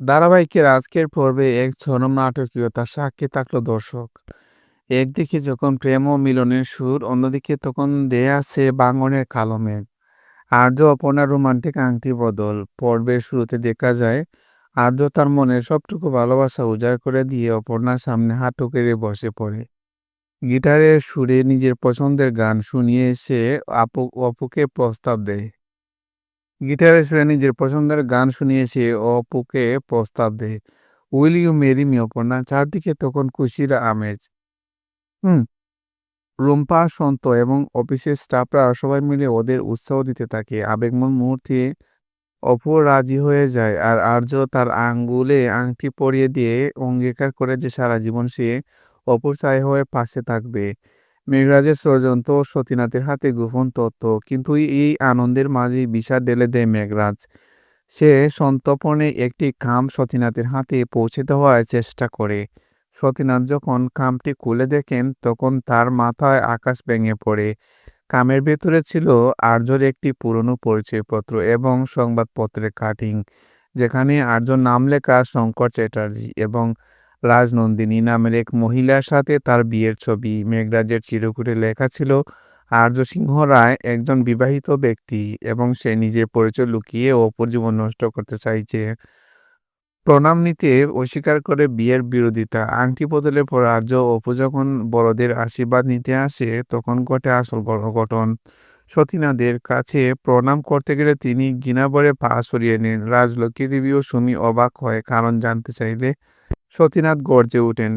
ধারাবাহিকের আজকের পর্বে এক চরম নাটকীয়তা সাক্ষী থাকল দর্শক। একদিকে যখন প্রেম ও মিলনের সুর, অন্যদিকে তখন দেয়া আছে বাঙনের কালো মেঘ। আর্য অপর্ণার রোমান্টিক আংটি বদল। পর্বের শুরুতে দেখা যায়, আর্য তার মনের সবটুকু ভালোবাসা উজাড় করে দিয়ে অপর্ণার সামনে হাঁটু কেড়ে বসে পড়ে। গিটারের সুরে নিজের পছন্দের গান শুনিয়ে সে আপু, অপুকে প্রস্তাব দেয়। গিটারের সুরে নিজের পছন্দের গান শুনিয়ে সে অপুকে প্রস্তাব দেয় will you marry me Aparna? চারদিকে তখন খুশির আমেজ। হুম, রুম্পা, সন্ত এবং অফিসের স্টাফরা সবাই মিলে ওদের উৎসাহ দিতে থাকে। আবেগময় মুহূর্তে অপু রাজি হয়ে যায় আর আর্য তার আঙ্গুলে আংটি পরিয়ে দিয়ে অঙ্গীকার করে যে সারা জীবন সে অপুর ছায় হয়ে পাশে থাকবে। মেঘরাজের ষড়যন্ত্র সতীনাথের হাতে গোপন তত্ত্ব, কিন্তু এই আনন্দের মাঝে বিষাদ ঢেলে দেয় মেঘরাজ। সে সন্তপনে একটি খাম সতীনাথের হাতে পৌঁছে দেওয়ার চেষ্টা করে। সতীনাথ যখন খামটি খুলে দেখেন, তখন তার মাথায় আকাশ ভেঙে পড়ে। কামের ভেতরে ছিল আর্যর একটি পুরনো পরিচয়পত্র এবং সংবাদপত্রের কাটিং, যেখানে আর্যর নাম লেখা শঙ্কর চ্যাটার্জি এবং রাজনন্দিনী নামের এক মহিলার সাথে তার বিয়ের ছবি, মেঘরাজের চিরকুটে লেখা ছিল আর্য সিংহ রায় একজন বিবাহিত ব্যক্তি এবং সে নিজের পরিচয় লুকিয়ে অপর জীবন নষ্ট করতে চাইছে। প্রণাম নিতে অস্বীকার করে বিয়ের বিরোধিতা। আংটি বদলে পর আর্য অপু যখন বড়দের আশীর্বাদ নিতে আসে, তখন ঘটে আসল ঘটন। সতীনাদের কাছে প্রণাম করতে গেলে তিনি ঘৃণাভরে পা সরিয়ে নেন। রাজলক্ষ্মী দেবী ও সুমি অবাক হয়, কারণ জানতে চাইলে সতীনাথ গর্জে ওঠেন।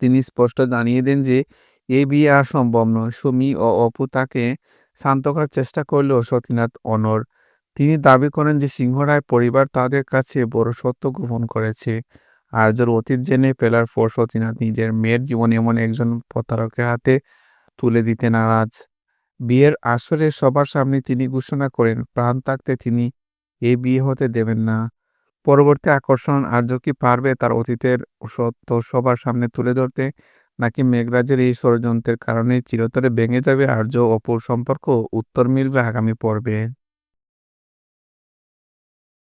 তিনি স্পষ্ট জানিয়ে দেন যে, এ বিয়ে আর সম্ভব নয়। সুমি ও অপু তাকে শান্ত করার চেষ্টা করলেও সতীনাথ অনর তিনি দাবি করেন যে সিংহরায় পরিবার তাদের কাছে বড় সত্য গোপন করেছে। আর্যর অতীত জেনে ফেলার পর সতীনাথ নিজের মেয়ের জীবন এমন একজন প্রতারকের হাতে তুলে দিতে নারাজ। বিয়ের আসরে সবার সামনে তিনি ঘোষণা করেন, প্রাণ থাকতে তিনি এ বিয়ে হতে দেবেন না। পরবর্তী আকর্ষণ আর্য কি পারবে তার অতীতের সত্য সবার সামনে তুলে ধরতে নাকি মেঘরাজের এই ষড়যন্ত্রের কারণে চিরতরে ভেঙে যাবে আর্য অপর সম্পর্ক, উত্তর মিলবে আগামী পর্বে।